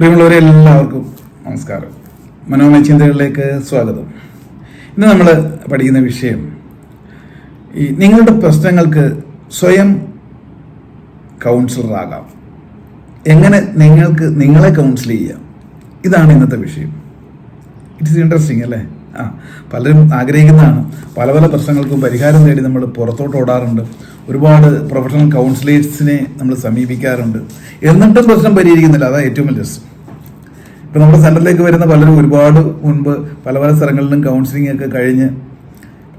പ്രിയമുള്ളവരെ എല്ലാവർക്കും നമസ്കാരം. മനോമയ ചിന്തകളിലേക്ക് സ്വാഗതം. ഇന്ന് നമ്മൾ പഠിക്കുന്ന വിഷയം ഈ നിങ്ങളുടെ പ്രശ്നങ്ങൾക്ക് സ്വയം കൗൺസിലറാകാം എങ്ങനെ നിങ്ങൾക്ക് നിങ്ങളെ കൗൺസിൽ ചെയ്യാം? ഇതാണ് ഇന്നത്തെ വിഷയം. ഇറ്റ്സ് ഇൻട്രസ്റ്റിംഗ് അല്ലേ? ആ പലരും ആഗ്രഹിക്കുന്നതാണ്. പല പല പ്രശ്നങ്ങൾക്കും പരിഹാരം നേടി നമ്മൾ പുറത്തോട്ട് ഓടാറുണ്ട്. ഒരുപാട് പ്രൊഫഷണൽ കൗൺസിലേഴ്സിനെ നമ്മൾ സമീപിക്കാറുണ്ട്. എന്നിട്ടും പ്രശ്നം പരിഹരിക്കുന്നില്ല. അതാണ് ഏറ്റവും വലിയ രസം ഇപ്പം നമ്മുടെ സെന്ററിലേക്ക് വരുന്ന പലരും ഒരുപാട് മുൻപ് പല പല സ്ഥലങ്ങളിലും കൗൺസിലിംഗ് ഒക്കെ കഴിഞ്ഞ്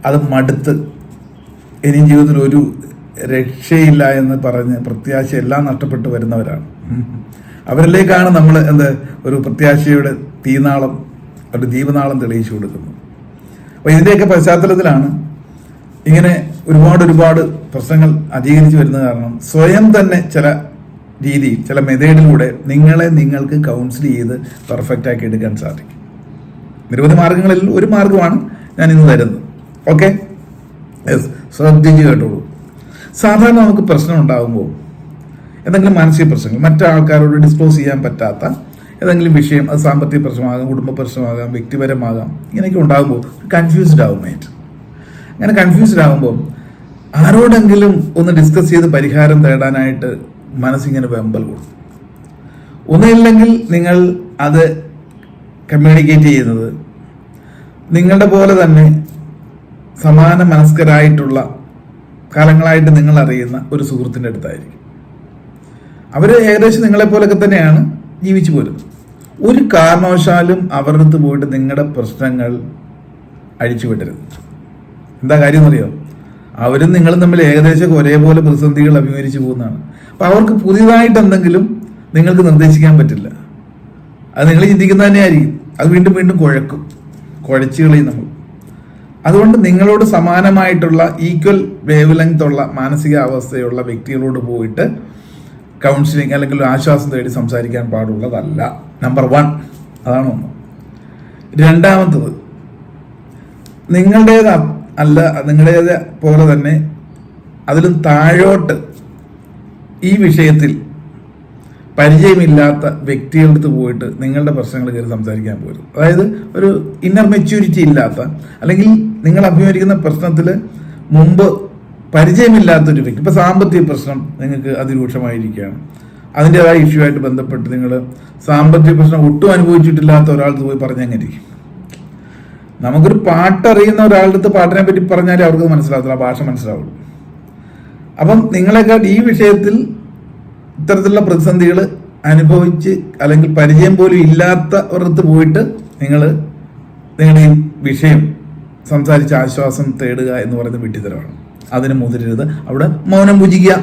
അത് മടുത്ത് ഇനിയും ജീവിതത്തിൽ ഒരു രക്ഷയില്ല എന്ന് പറഞ്ഞ് പ്രത്യാശ എല്ലാം നഷ്ടപ്പെട്ട് വരുന്നവരാണ്. അവരിലേക്കാണ് നമ്മൾ എന്ത് ഒരു പ്രത്യാശയുടെ തീനാളം ഒരു ദീപനാളം തെളിയിച്ചു കൊടുക്കുന്നത്. അപ്പോൾ ഇതിന്റെയൊക്കെ പശ്ചാത്തലത്തിലാണ് ഇങ്ങനെ ഒരുപാട് ഒരുപാട് പ്രശ്നങ്ങൾ അധികരിച്ചു വരുന്ന കാരണം സ്വയം തന്നെ ചില രീതിയിൽ ചില മെതേഡിലൂടെ നിങ്ങളെ നിങ്ങൾക്ക് കൗൺസിൽ ചെയ്ത് പെർഫെക്റ്റ് ആക്കി എടുക്കാൻ സാധിക്കും. നിരവധി മാർഗങ്ങളിൽ ഒരു മാർഗമാണ് ഞാൻ ഇന്ന് തരുന്നത്. ഓക്കെ യെസ് ശ്രദ്ധിച്ച് കേട്ടോളൂ. സാധാരണ നമുക്ക് പ്രശ്നം ഉണ്ടാകുമ്പോൾ എന്തെങ്കിലും മാനസിക പ്രശ്നങ്ങൾ മറ്റാൾക്കാരോട് ഡിസ്ക്ലോസ് ചെയ്യാൻ പറ്റാത്ത ഏതെങ്കിലും വിഷയം അത് സാമ്പത്തിക പ്രശ്നമാകാം കുടുംബ പ്രശ്നമാകാം വ്യക്തിപരമാകാം ഇങ്ങനെയൊക്കെ ഉണ്ടാകുമ്പോൾ കൺഫ്യൂസ്ഡ് ആകും മൈൻഡ് അങ്ങനെ കൺഫ്യൂസ്ഡ് ആകുമ്പോൾ ആരോടെങ്കിലും ഒന്ന് ഡിസ്കസ് ചെയ്ത് പരിഹാരം തേടാനായിട്ട് മനസ്സിങ്ങനെ വെമ്പൽ കൊടുക്കും ഒന്നുമില്ലെങ്കിൽ നിങ്ങൾ അത് കമ്മ്യൂണിക്കേറ്റ് ചെയ്യുന്നത് നിങ്ങളുടെ പോലെ തന്നെ സമാന മനസ്കരായിട്ടുള്ള കാലങ്ങളായിട്ട് നിങ്ങൾ അറിയുന്ന ഒരു സുഹൃത്തിന്റെ അടുത്തായിരിക്കും. അവർ ഏകദേശം നിങ്ങളെപ്പോലൊക്കെ തന്നെയാണ് ജീവിച്ചു പോരുന്നത്. ഒരു കാരണവശാലും അവരുടെ അടുത്ത് പോയിട്ട് നിങ്ങളുടെ പ്രശ്നങ്ങൾ അഴിച്ചു വിടരുത് എന്താ കാര്യം എന്നറിയോ അവരും നിങ്ങളും തമ്മിൽ ഏകദേശം ഒരേപോലെ പ്രതിസന്ധികൾ അഭിമുഖീകരിച്ചു പോകുന്നതാണ്. അപ്പൊ അവർക്ക് പുതിയതായിട്ട് എന്തെങ്കിലും നിങ്ങൾക്ക് നിർദ്ദേശിക്കാൻ പറ്റില്ല. അത് നിങ്ങൾ ചിന്തിക്കുന്നത് തന്നെയായിരിക്കും. അത് വീണ്ടും വീണ്ടും കുഴക്കും. കുഴച്ചു കളയും നമ്മൾ. അതുകൊണ്ട് നിങ്ങളോട് സമാനമായിട്ടുള്ള ഈക്വൽ വേവ് ലെങ്ത് ഉള്ള മാനസികാവസ്ഥയുള്ള വ്യക്തികളോട് പോയിട്ട് കൗൺസിലിംഗ് അല്ലെങ്കിൽ ആശ്വാസം തേടി സംസാരിക്കാൻ പാടുള്ളതല്ല. നമ്പർ വൺ അതാണ് ഒന്ന്. രണ്ടാമത്തത്. നിങ്ങളുടേത് അല്ല നിങ്ങളുടേത് പോലെ തന്നെ അതിലും താഴോട്ട് ഈ വിഷയത്തിൽ പരിചയമില്ലാത്ത വ്യക്തികളുടെ അടുത്ത് പോയിട്ട് നിങ്ങളുടെ പ്രശ്നങ്ങൾ കയറി സംസാരിക്കാൻ പോലും. അതായത് ഒരു ഇന്നർ മെച്യൂരിറ്റി ഇല്ലാത്ത അല്ലെങ്കിൽ നിങ്ങൾ അഭിമുഖീകരിക്കുന്ന പ്രശ്നത്തിൽ മുമ്പ് പരിചയമില്ലാത്തൊരു വ്യക്തി. ഇപ്പോൾ സാമ്പത്തിക പ്രശ്നം നിങ്ങൾക്ക് അതിരൂക്ഷമായിരിക്കുകയാണ്. അതിന്റെതായ ഇഷ്യൂ ആയിട്ട് ബന്ധപ്പെട്ട് നിങ്ങൾ സാമ്പത്തിക പ്രശ്നം ഒട്ടും അനുഭവിച്ചിട്ടില്ലാത്ത ഒരാൾക്ക് പോയി പറഞ്ഞങ്ങനെ ഇരിക്കും? നമുക്കൊരു പാട്ടറിയുന്ന ഒരാളുടെ അടുത്ത് പാട്ടിനെ പറ്റി പറഞ്ഞാലേ അവർക്ക് മനസ്സിലാകത്തില്ല ആ ഭാഷ മനസ്സിലാവുള്ളൂ. അപ്പം നിങ്ങളെക്കാൾ ഈ വിഷയത്തിൽ ഇത്തരത്തിലുള്ള പ്രതിസന്ധികൾ അനുഭവിച്ച് അല്ലെങ്കിൽ പരിചയം പോലും ഇല്ലാത്ത ഒരിടത്ത് പോയിട്ട് നിങ്ങൾ നിങ്ങളുടെ ഈ വിഷയം സംസാരിച്ച് ആശ്വാസം തേടുക എന്ന് പറയുന്നത് വിട്ടിത്തരമാണ് അതിന് മുതിരരുത്. അവിടെ മൗനം പൂജിക്കുക.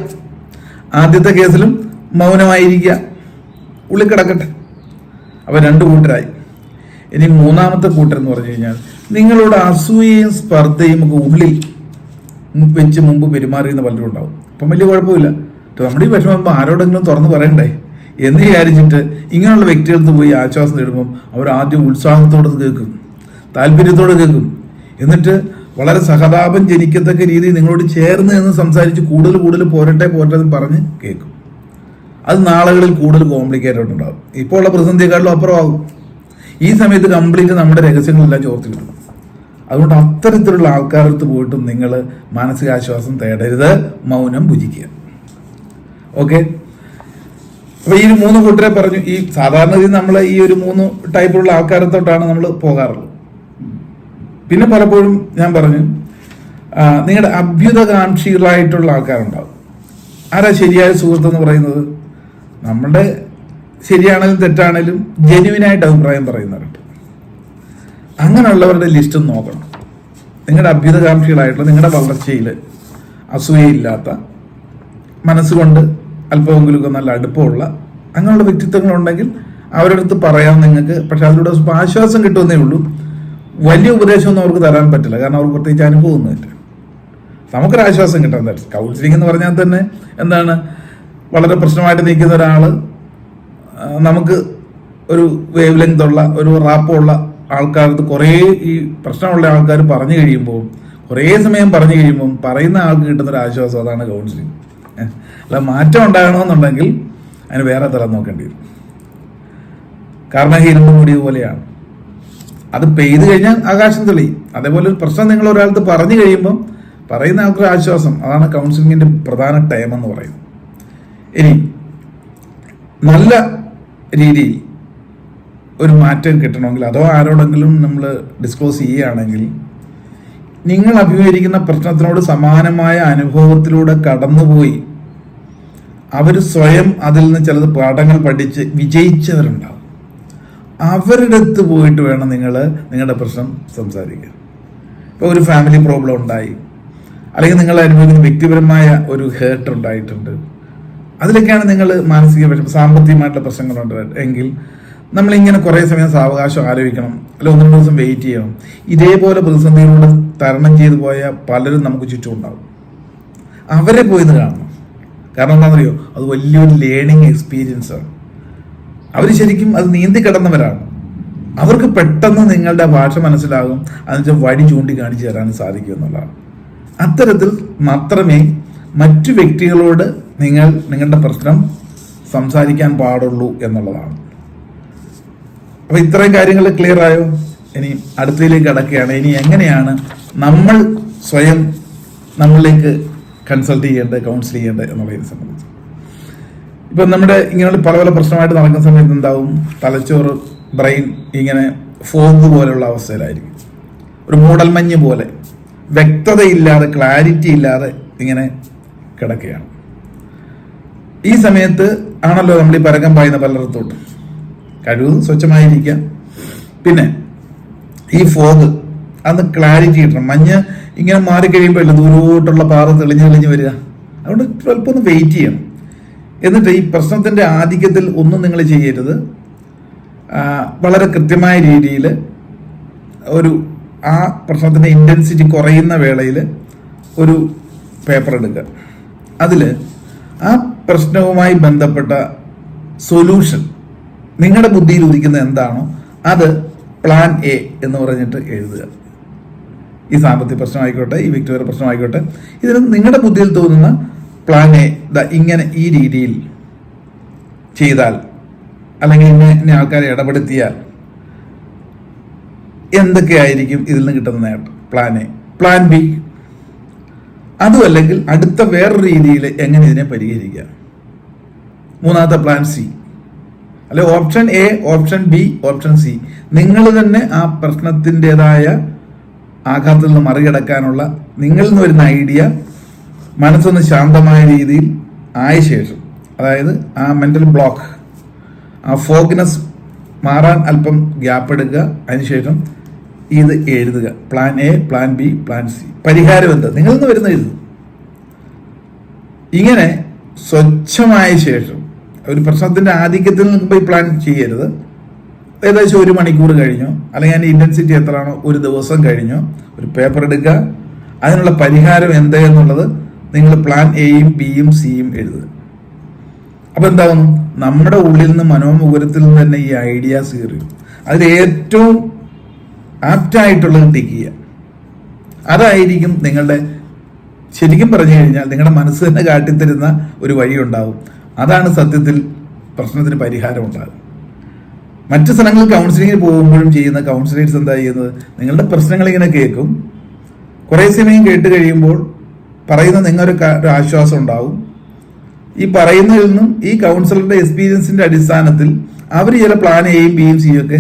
ആദ്യത്തെ കേസിലും മൗനമായിരിക്കുക. ഉള്ളിൽ കിടക്കട്ടെ. അപ്പൊ രണ്ട് കൂട്ടരായി. ഇനി മൂന്നാമത്തെ കൂട്ടർ എന്ന് പറഞ്ഞു കഴിഞ്ഞാൽ നിങ്ങളുടെ അസൂയയും സ്പർദ്ധയും ഒക്കെ ഉള്ളിൽ വെച്ച് മുമ്പ് പെരുമാറിയെന്ന് പലരും ഉണ്ടാവും. അപ്പം വലിയ കുഴപ്പമില്ല. നമ്മുടെ ഈ വിഷമം ആരോടെങ്കിലും തുറന്ന് പറയണ്ടേ? എന്ന് വിചാരിച്ചിട്ട് ഇങ്ങനെയുള്ള വ്യക്തികൾക്ക് പോയി ആശ്വാസം നേടുമ്പം അവർ ആദ്യം ഉത്സാഹത്തോടെ കേൾക്കും താല്പര്യത്തോടെ കേൾക്കും. എന്നിട്ട് വളരെ സഹതാപം ജനിക്കത്തക്ക രീതിയിൽ നിങ്ങളോട് ചേർന്ന് എന്ന് സംസാരിച്ച് കൂടുതൽ കൂടുതൽ പോരട്ടെ പോരട്ടെ എന്ന് പറഞ്ഞ് കേൾക്കും. അത് നാളുകളിൽ കൂടുതൽ കോംപ്ലിക്കേറ്റഡ് ഉണ്ടാകും ഇപ്പോൾ ഉള്ള പ്രതിസന്ധിയെക്കാട്ടിലും അപ്പുറമാകും. ഈ സമയത്ത് കംപ്ലീറ്റ് നമ്മുടെ രഹസ്യങ്ങളെല്ലാം ചോർത്തി കിട്ടും അതുകൊണ്ട് അത്തരത്തിലുള്ള ആൾക്കാരടുത്ത് പോയിട്ടും നിങ്ങൾ മാനസികാശ്വാസം തേടരുത് മൗനം ഭുജിക്കുക. ഓക്കെ അപ്പൊ ഈ മൂന്ന് കൂട്ടരെ പറഞ്ഞു ഈ സാധാരണ രീതിയിൽ നമ്മൾ ഈ ഒരു മൂന്ന് ടൈപ്പിലുള്ള ആൾക്കാരത്തോട്ടാണ് നമ്മൾ പോകാറുള്ളത്. പിന്നെ പലപ്പോഴും ഞാൻ പറഞ്ഞു നിങ്ങളുടെ അഭ്യുതകാംക്ഷികളായിട്ടുള്ള ആൾക്കാരുണ്ടാവും. ആരാ ശരിയായ സുഹൃത്ത് എന്ന് പറയുന്നത്? നമ്മുടെ ശരിയാണെങ്കിലും തെറ്റാണെങ്കിലും ജെന്യുവിനായിട്ട് അഭിപ്രായം പറയുന്നവരുണ്ട്. അങ്ങനെയുള്ളവരുടെ ലിസ്റ്റ് നോക്കണം. നിങ്ങളുടെ അഭ്യുതകാംക്ഷികളായിട്ടുള്ള നിങ്ങളുടെ വളർച്ചയിൽ അസൂയയില്ലാത്ത മനസ്സുകൊണ്ട് അല്പമെങ്കിലുമൊക്കെ നല്ല അടുപ്പമുള്ള അങ്ങനെയുള്ള വ്യക്തിത്വങ്ങളുണ്ടെങ്കിൽ അവരുടെ അടുത്ത് പറയാം നിങ്ങൾക്ക് പക്ഷെ അതിലൂടെ ആശ്വാസം കിട്ടുമെന്നേ ഉള്ളൂ. വലിയ ഉപദേശമൊന്നും അവർക്ക് തരാൻ പറ്റില്ല കാരണം അവർക്ക് പ്രത്യേകിച്ച് അനുഭവമൊന്നുമില്ല. ഒന്നുമില്ല ആശ്വാസം കിട്ടാൻ തരും കൗൺസിലിംഗ് എന്ന് പറഞ്ഞാൽ തന്നെ എന്താണ്? വളരെ പ്രശ്നമായിട്ട് നിൽക്കുന്ന ഒരാൾ ആ, നമുക്ക് ഒരു വേവ് ലെങ്ത് ഉള്ള ഒരു റാപ്പുള്ള ആൾക്കാർക്ക് കുറേ ഈ പ്രശ്നമുള്ള ആൾക്കാർ പറഞ്ഞു കഴിയുമ്പോൾ കുറേ സമയം പറഞ്ഞു കഴിയുമ്പോൾ പറയുന്ന ആൾക്ക് കിട്ടുന്ന ഒരു ആശ്വാസം അതാണ് കൗൺസിലിംഗ് അല്ല മാറ്റം ഉണ്ടാകണമെന്നുണ്ടെങ്കിൽ അതിന് വേറെ തരം നോക്കേണ്ടി വരും. കാരണം ഇരുമ്പ് മൂടിയത് പോലെയാണ്. അത് പെയ്തു കഴിഞ്ഞാൽ ആകാശം തെളിയും. അതേപോലെ ഒരു പ്രശ്നം നിങ്ങൾ ഒരാൾക്ക് പറഞ്ഞു കഴിയുമ്പം പറയുന്ന ആൾക്കൊരു ആശ്വാസം അതാണ് കൗൺസിലിങ്ങിന്റെ പ്രധാന ടൈം എന്ന് പറയുന്നത്. ഇനി നല്ല രീതിയിൽ ഒരു മാറ്റം കിട്ടണമെങ്കിൽ അതോ ആരോടെങ്കിലും നമ്മൾ ഡിസ്ക്ലോസ് ചെയ്യുകയാണെങ്കിൽ നിങ്ങൾ അഭിമുഖീകരിക്കുന്ന പ്രശ്നത്തിനോട് സമാനമായ അനുഭവത്തിലൂടെ കടന്നുപോയി അവർ സ്വയം അതിൽ നിന്ന് ചിലത് പാഠങ്ങൾ പഠിച്ച് വിജയിച്ചവരുണ്ടാവും. അവരുടെ അടുത്ത് പോയിട്ട് വേണം നിങ്ങൾ നിങ്ങളുടെ പ്രശ്നം സംസാരിക്കാൻ. ഇപ്പോൾ ഒരു ഫാമിലി പ്രോബ്ലം ഉണ്ടായി. അല്ലെങ്കിൽ നിങ്ങൾ അനുഭവിക്കുന്ന വ്യക്തിപരമായ ഒരു ഹേർട്ട് ഉണ്ടായിട്ടുണ്ട്. അതിലൊക്കെയാണ് നിങ്ങൾ മാനസിക വിഷമം സാമ്പത്തികമായിട്ടുള്ള പ്രശ്നങ്ങളുണ്ട്. എങ്കിൽ നമ്മളിങ്ങനെ കുറേ സമയം സാവകാശം ആലോചിക്കണം. അല്ലെങ്കിൽ ഒന്നും ദിവസം വെയിറ്റ് ചെയ്യണം. ഇതേപോലെ പ്രതിസന്ധികളിലൂടെ തരണം ചെയ്തു പോയ പലരും നമുക്ക് ചുറ്റും ഉണ്ടാവും. അവരെ പോയിന്ന് കാണണം. കാരണം എന്താണെന്നറിയോ? അത് വലിയൊരു ലേണിംഗ് എക്സ്പീരിയൻസ് ആണ്. അവർ ശരിക്കും അത് നീന്തി കിടന്നവരാണ്. അവർക്ക് പെട്ടെന്ന് നിങ്ങളുടെ ഭാഷ മനസ്സിലാകും. അതിന് വഴി ചൂണ്ടിക്കാണിച്ചു തരാൻ സാധിക്കും എന്നുള്ളതാണ്. അത്തരത്തിൽ മാത്രമേ മറ്റു വ്യക്തികളോട് നിങ്ങൾ നിങ്ങളുടെ പ്രശ്നം സംസാരിക്കാൻ പാടുള്ളൂ എന്നുള്ളതാണ്. അപ്പൊ ഇത്രയും കാര്യങ്ങൾ ക്ലിയർ ആയോ? ഇനി അടുത്തയിലേക്ക് കടക്കുകയാണ്. ഇനി എങ്ങനെയാണ് നമ്മൾ സ്വയം നമ്മളിലേക്ക് കൺസൾട്ട് ചെയ്യേണ്ടത് കൗൺസിൽ ചെയ്യേണ്ടത് എന്നുള്ളതിനെ സംബന്ധിച്ച്. ഇപ്പൊ നമ്മുടെ ഇങ്ങനെയുള്ള പല പല പ്രശ്നമായിട്ട് നടക്കുന്ന സമയത്ത് എന്താവും? തലച്ചോറ് ബ്രെയിൻ ഇങ്ങനെ ഫോഗ് പോലെയുള്ള അവസ്ഥയിലായിരിക്കും. ഒരു മൂടൽമഞ്ഞ് പോലെ വ്യക്തതയില്ലാതെ ക്ലാരിറ്റി ഇല്ലാതെ ഇങ്ങനെ കിടക്കുകയാണ്. ഈ സമയത്ത് ആണല്ലോ നമ്മൾ ഈ പരക്കം പായുന്ന പലയിടത്തോട്ടും കഴിവ് സ്വച്ഛമായിരിക്കാം പിന്നെ ഈ ഫോഗ് അന്ന് ക്ലാരിറ്റി കിട്ടണം. മഞ്ഞ് ഇങ്ങനെ മാറിക്കഴിയുമ്പോഴല്ല ദൂരോട്ടുള്ള പാറ തെളിഞ്ഞ് തെളിഞ്ഞ് വരിക? അതുകൊണ്ട് സ്വല്പം ഒന്ന് വെയിറ്റ് ചെയ്യണം. എന്നിട്ട് ഈ പ്രശ്നത്തിന്റെ ആധിക്യത്തിൽ ഒന്നും നിങ്ങൾ ചെയ്യരുത്. വളരെ കൃത്യമായ രീതിയിൽ ഒരു ആ പ്രശ്നത്തിന്റെ ഇന്റൻസിറ്റി കുറയുന്ന വേളയിൽ ഒരു പേപ്പർ എടുക്കുക. അതിൽ ആ പ്രശ്നവുമായി ബന്ധപ്പെട്ട സൊല്യൂഷൻ നിങ്ങളുടെ ബുദ്ധിയിൽ ഉദിക്കുന്ന എന്താണോ അത് പ്ലാൻ എ എന്ന് പറഞ്ഞിട്ട് എഴുതുക. ഈ സാമ്പത്തിക പ്രശ്നമായിക്കോട്ടെ ഈ വ്യക്തിപര പ്രശ്നമായിക്കോട്ടെ ഇതിന് നിങ്ങളുടെ ബുദ്ധിയിൽ തോന്നുന്ന പ്ലാൻ എ ഇങ്ങനെ ഈ രീതിയിൽ ചെയ്താൽ അല്ലെങ്കിൽ ഇന്ന ഇന്ന ആൾക്കാരെ ഇടപെടുത്തിയാൽ എന്തൊക്കെയായിരിക്കും ഇതിൽ നിന്ന് കിട്ടുന്ന നേട്ടം? പ്ലാൻ എ പ്ലാൻ ബി അതും അല്ലെങ്കിൽ അടുത്ത വേറൊരു രീതിയിൽ എങ്ങനെ ഇതിനെ പരിഹരിക്കാം മൂന്നാമത്തെ പ്ലാൻ സി അല്ലെ option A option B option C നിങ്ങൾ തന്നെ ആ പ്രശ്നത്തിന്റെതായ ആഘാതത്തിൽ നിന്ന് മറികടക്കാനുള്ള നിങ്ങളിൽ നിന്ന് വരുന്ന ഐഡിയ മനസ്സൊന്ന് ശാന്തമായ രീതിയിൽ ആയ ശേഷം അതായത് ആ മെന്റൽ ബ്ലോക്ക് ആ ഫോഗ്നെസ് മാറാൻ അല്പം ഗ്യാപ്പ് എടുക്കുക. അതിനുശേഷം ഇത് എഴുതുക. Plan A plan B plan C പരിഹാരം എന്താ? നിങ്ങൾ നിന്ന് വരുന്ന എഴുതും ഇങ്ങനെ സ്വച്ഛമായ ശേഷം ഒരു പ്രശ്നത്തിന്റെ ആധിക്യത്തിൽ നിൽക്കുമ്പോൾ ഈ പ്ലാൻ ചെയ്യരുത്. ഏകദേശം ഒരു മണിക്കൂർ കഴിഞ്ഞോ. അല്ലെങ്കിൽ അതിന്റെ ഇന്റൻസിറ്റി എത്രയാണോ ഒരു ദിവസം കഴിഞ്ഞോ. ഒരു പേപ്പർ എടുക്കുക. അതിനുള്ള പരിഹാരം എന്ത് എന്നുള്ളത് നിങ്ങൾ പ്ലാൻ എയും ബിയും സിയും എഴുതുക. അപ്പോൾ എന്താകുന്നു? നമ്മുടെ ഉള്ളിൽ നിന്ന് മനോമുകുരത്തിൽ നിന്ന് തന്നെ ഈ ഐഡിയാസ് കയറി അതിൽ ഏറ്റവും ആപ്റ്റായിട്ടുള്ളത് ടിക്ക് ചെയ്യുക അതായിരിക്കും നിങ്ങളുടെ ശരിക്കും പറഞ്ഞു കഴിഞ്ഞാൽ നിങ്ങളുടെ മനസ്സ് തന്നെ കാട്ടിത്തരുന്ന ഒരു വഴി ഉണ്ടാവും അതാണ് സത്യത്തിൽ പ്രശ്നത്തിന് പരിഹാരം ഉണ്ടാകും മറ്റു സ്ഥലങ്ങളിൽ കൗൺസിലിങ്ങിന് പോകുമ്പോഴും ചെയ്യുന്ന കൗൺസിലേഴ്സ് എന്താ ചെയ്യുന്നത്? നിങ്ങളുടെ പ്രശ്നങ്ങൾ ഇങ്ങനെ കേൾക്കും. കുറേ സമയം കേട്ട് കഴിയുമ്പോൾ പറയുന്ന നിങ്ങളൊരു ഒരു ആശ്വാസം ഉണ്ടാവും. ഈ പറയുന്നതിൽ നിന്നും ഈ കൗൺസിലറുടെ എക്സ്പീരിയൻസിന്റെ അടിസ്ഥാനത്തിൽ അവർ ചില പ്ലാൻ എയും ബിയും സിയും ഒക്കെ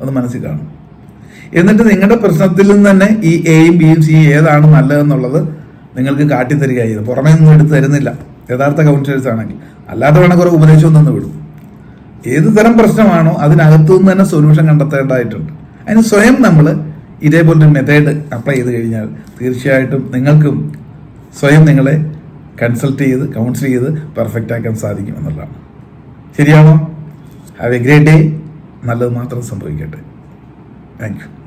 ഒന്ന് മനസ്സിൽ കാണും. എന്നിട്ട് നിങ്ങളുടെ പ്രശ്നത്തിൽ നിന്ന് തന്നെ ഈ എയും ബിയും സിയും ഏതാണ് നല്ലതെന്നുള്ളത് നിങ്ങൾക്ക് കാട്ടിത്തരിക ചെയ്ത് പുറമേ നിന്നും എടുത്ത് തരുന്നില്ല. യഥാർത്ഥ കൗൺസിലേഴ്സ് ആണെങ്കിൽ. അല്ലാതെ വേണം കുറെ ഉപദേശം തന്നു വിടും. ഏത് തരം പ്രശ്നമാണോ അതിനകത്തു നിന്ന് തന്നെ സൊല്യൂഷൻ കണ്ടെത്തേണ്ടതായിട്ടുണ്ട്. അതിന് സ്വയം നമ്മൾ ഇതേപോലൊരു മെത്തേഡ് അപ്ലൈ ചെയ്ത് കഴിഞ്ഞാൽ തീർച്ചയായിട്ടും നിങ്ങൾക്കും സ്വയം നിങ്ങളെ കൺസൾട്ട് ചെയ്ത് കൗൺസിൽ ചെയ്ത് പെർഫെക്റ്റ് ആക്കാൻ സാധിക്കും എന്നുള്ളതാണ്. ശരിയാണോ? ഹാവ് എ ഗ്രേറ്റ് ഡേ നല്ലത് മാത്രം സംഭവിക്കട്ടെ. Thank you